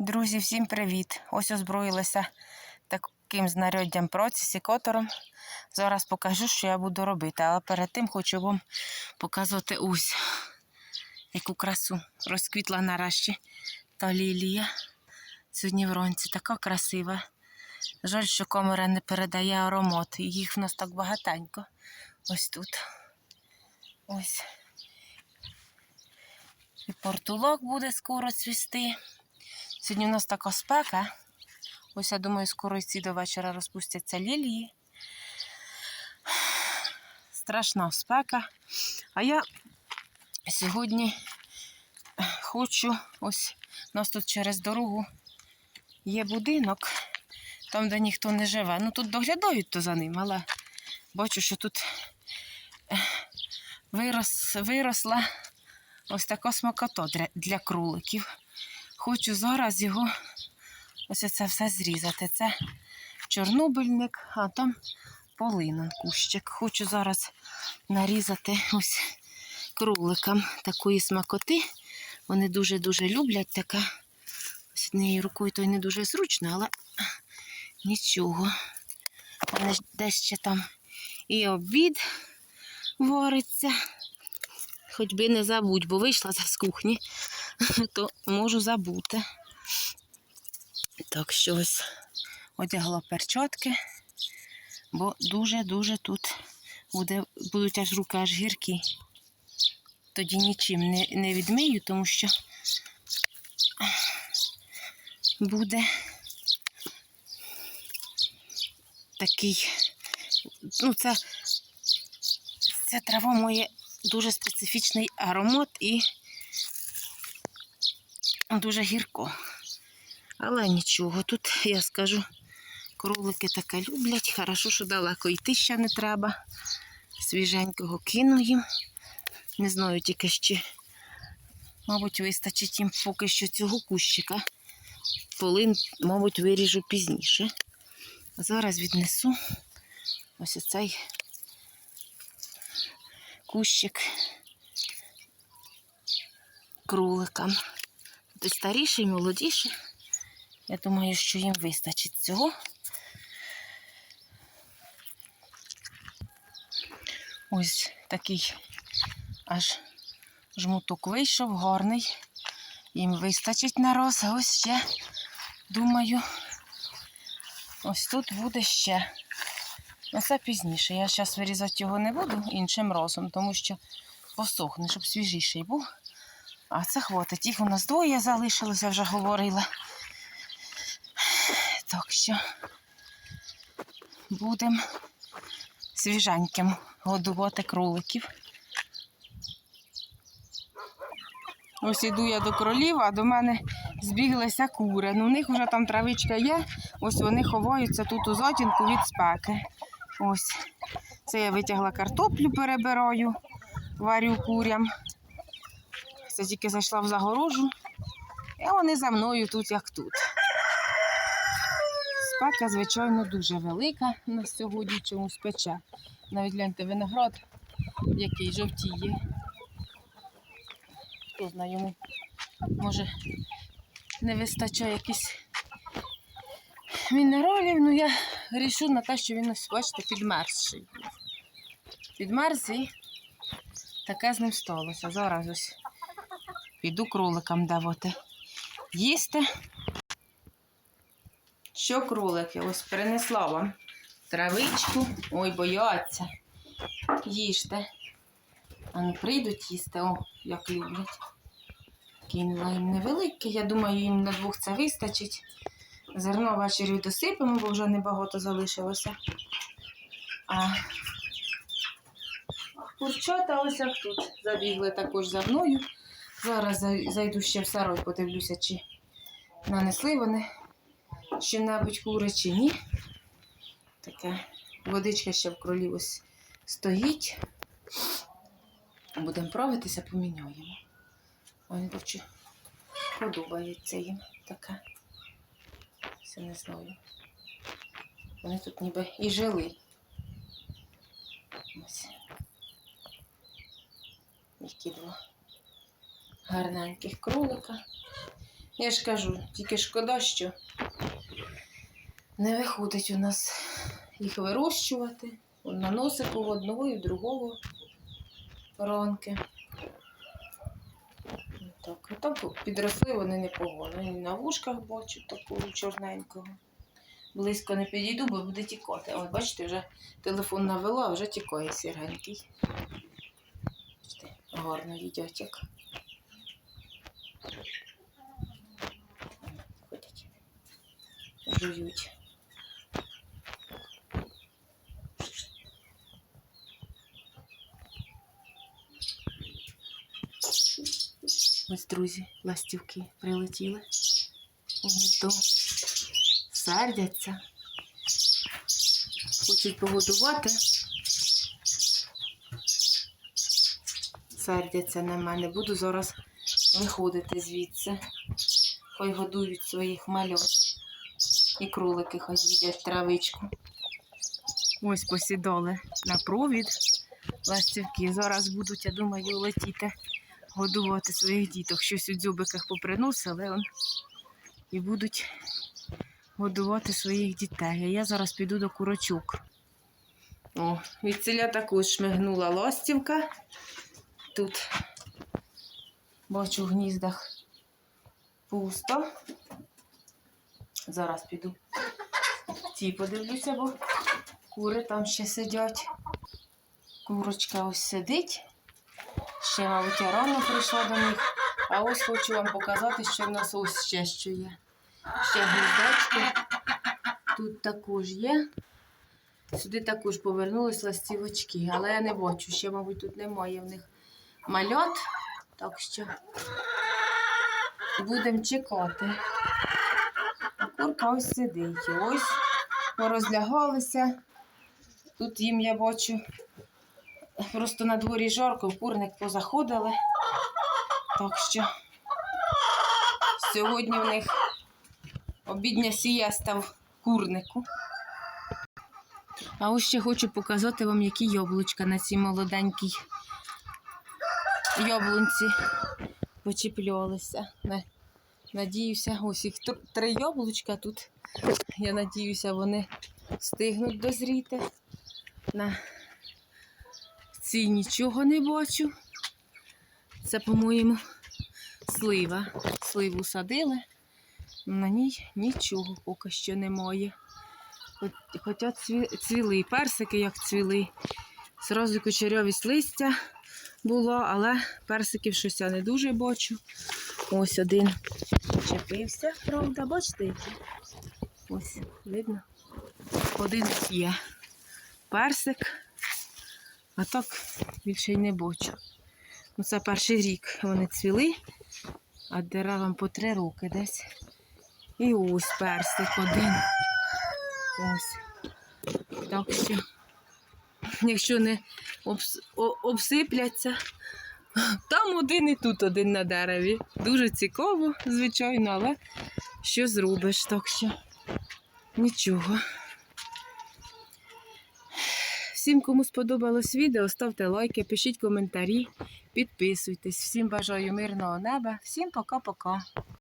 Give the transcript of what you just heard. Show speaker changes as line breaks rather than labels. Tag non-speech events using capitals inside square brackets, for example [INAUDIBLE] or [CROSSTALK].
Друзі, всім привіт! Ось озброїлася таким знаряддям процесікотором. Зараз покажу, що я буду робити. Але перед тим хочу вам показати ось яку красу розквітла нарешті та лілія. Сьогодні вранці така красива. Жаль, що камера не передає аромат. Їх в нас так багатенько. Ось тут. Ось. І портулок буде скоро цвісти. Сьогодні у нас така спека. Ось я думаю, скоро ці до вечора розпустяться лілії. Страшна спека. А я сьогодні хочу, ось у нас тут через дорогу є будинок, там, де ніхто не живе. Ну тут доглядають то за ним, але бачу, що тут е, вирос, виросла ось така смакота для, кроликів. Хочу зараз його ось це все зрізати. Це чорнобильник, а там полинен кущик. Хочу зараз нарізати ось кроликам такої смакоти. Вони дуже-дуже люблять така. Ось однією рукою то й не дуже зручно, але нічого. Вони десь ще там і обід вариться. Хоч би не забудь, бо вийшла з кухні, [LAUGHS] то можу забути. Так що ось одягла перчатки, бо дуже-дуже тут буде, будуть аж руки аж гіркі. Тоді нічим не, не відмию, тому що буде такий, ну, це, це трава має дуже специфічний аромат і дуже гірко. Але нічого, тут я скажу, кролики таке люблять. Хорошо, що далеко йти ще не треба. Свіженького кину їм. Не знаю тільки ще, мабуть, вистачить їм поки що цього кущика. Полин, мабуть, виріжу пізніше. Зараз віднесу ось оцей кущик кроликам. Тут старіший, молодіший. Я думаю, що їм вистачить цього. Ось такий аж жмуток вийшов, гарний. Їм вистачить на роз. А ось ще, думаю, ось тут буде ще. Ну, це пізніше. Я зараз вирізати його не буду іншим розом, тому що посохне, щоб свіжіший був. А це хватить. Їх у нас двоє залишилося, вже говорила. Так що будемо свіженьким годувати кроликів. Ось іду я до кролів, а до мене збіглися кури. Ну, у них вже там травичка є, ось вони ховаються тут у затінку від спеки. Ось. Це я витягла картоплю, перебираю, варю курям. Це тільки зайшла в загорожу. І вони за мною тут, як тут. Спека, звичайно, дуже велика на сьогодні чомусь пече. Навіть гляньте виноград, який жовтіє. Хто знає йому, може, не вистачає якісь мінералів, ну я рішу на те, що він ось, бачите, підмерзший. Підмерз і таке з ним сталося. Зараз ось піду кроликам давати їсти. Що кролики? Ось принесла вам травичку. Ой, бояться. Їжте. А не прийдуть їсти, о, як люблять. Кинула їм невелике. Я думаю, їм на двох це вистачить. Зерно ввечері досипемо, бо вже небагато залишилося. А курчата ось як тут забігли також за мною. Зараз зайду ще в сарой, подивлюся, чи нанесли вони що-небудь кури чи ні. Таке водичка ще в кролі ось стоїть. Будемо правитися, поміняємо. Вони бачу, подобається їм таке. Це не знаю. Вони тут ніби і жили. Ось. Які два гарненьких кролика. Я ж кажу, тільки шкода, що не виходить у нас їх вирощувати. На носику одного і другого ранки. Так, так підросли вони непогано. І на вушках бачу такого чорненького. Близько не підійду, бо буде тікати. Ось, бачите, вже телефон навела, а вже тікає сіренький. Гарно їдять як. Жують. Ось, друзі, ластівки прилетіли у гніздо. Сердяться. Хочуть погодувати. Сердяться на мене. Буду зараз виходити звідси. Хай годують своїх мальот. І кролики хай їдять травичку. Ось посідали на провід ластівки. Зараз будуть, я думаю, летіти годувати своїх діток. Щось у дзьобиках поприносили он, і будуть годувати своїх дітей. А я зараз піду до курочок. О, від ціля також шмигнула ластівка. Тут бачу в гніздах пусто. Зараз піду ті подивлюся, бо кури там ще сидять. Курочка ось сидить. Ще, мабуть, я рано прийшла до них. А ось хочу вам показати, що в нас ось ще що є. Ще гніздечко. Тут також є. Сюди також повернулись ластівочки, але я не бачу, ще, мабуть, тут немає в них мальот. Так що будемо чекати. Курка ось сидить. Ось порозлягалися. Тут їм я бачу. Просто на дворі жарко, в курник позаходили. Так що сьогодні в них обідня сієста в курнику. А ось ще хочу показати вам, які яблучка на цій молоденькій яблунці почіплялися. На- Надіюся, ось їх три яблучка тут. Я надіюся, вони встигнуть дозріти. На цій нічого не бачу. Це, по-моєму, слива. Сливу садили. На ній нічого поки що немає. Хоча цвіли персики, як цвіли. Зразу кучерявість листя було, але персиків щось я не дуже бачу. Ось один чепився, правда, бачите? Ось, видно. Один є персик, а так більше й не бачу. Ну, це перший рік вони цвіли, а деревам по три роки десь. І ось персик один. Ось. Так що, якщо не обс- обсипляться, там один і тут один на дереві. Дуже цікаво, звичайно, але що зробиш, так що нічого. Всім, кому сподобалось відео, ставте лайки, пишіть коментарі, підписуйтесь. Всім бажаю мирного неба. Всім пока-пока.